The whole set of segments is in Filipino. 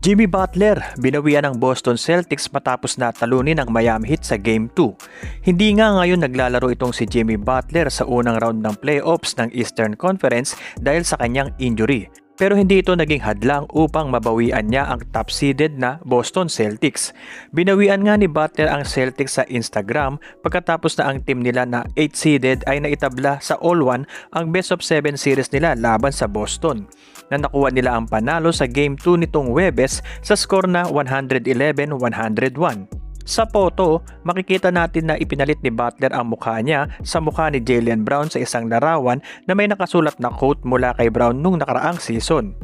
Jimmy Butler, binawian ng Boston Celtics matapos na talunin ang Miami Heat sa Game 2. Hindi nga ngayon naglalaro itong si Jimmy Butler sa unang round ng playoffs ng Eastern Conference dahil sa kanyang injury. Pero hindi ito naging hadlang upang mabawian niya ang top-seeded na Boston Celtics. Binawian nga ni Butler ang Celtics sa Instagram pagkatapos na ang team nila na 8-seeded ay naitabla sa All-1 ang best of 7 series nila laban sa Boston na nakuha nila ang panalo sa Game 2 nitong Webes sa score na 111-101. Sa photo, makikita natin na ipinalit ni Butler ang mukha niya sa mukha ni Jalen Brown sa isang larawan na may nakasulat na quote mula kay Brown nung nakaraang season.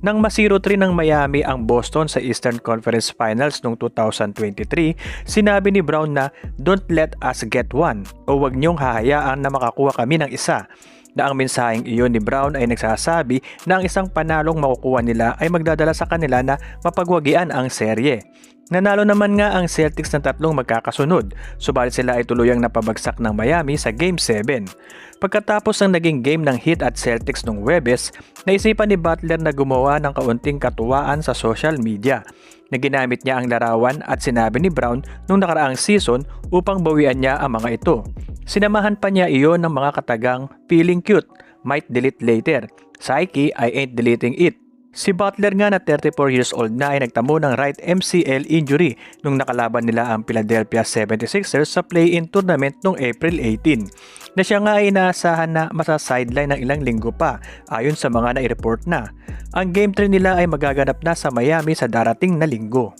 Nang masiro 3 ng Miami ang Boston sa Eastern Conference Finals noong 2023, sinabi ni Brown na don't let us get one o wag niyong hahayaan na makakuha kami ng isa na ang mensaheng iyon ni Brown ay nagsasabi na ang isang panalong makukuha nila ay magdadala sa kanila na mapagwagian ang serye. Nanalo naman nga ang Celtics ng tatlong magkakasunod, subalit sila ay tuluyang napabagsak ng Miami sa Game 7. Pagkatapos ng naging game ng Heat at Celtics nung Webes, naisipan ni Butler na gumawa ng kaunting katuwaan sa social media na ginamit niya ang larawan at sinabi ni Brown nung nakaraang season upang bawian niya ang mga ito. Sinamahan pa niya iyon ng mga katagang feeling cute, might delete later, psyche, I ain't deleting it. Si Butler nga na 34 years old na ay nagtamo ng right MCL injury nung nakalaban nila ang Philadelphia 76ers sa play-in tournament noong April 18 na siya nga ay inaasahan na masa-sideline ng ilang linggo pa ayon sa mga nai-report na. Ang game 3 nila ay magaganap na sa Miami sa darating na linggo.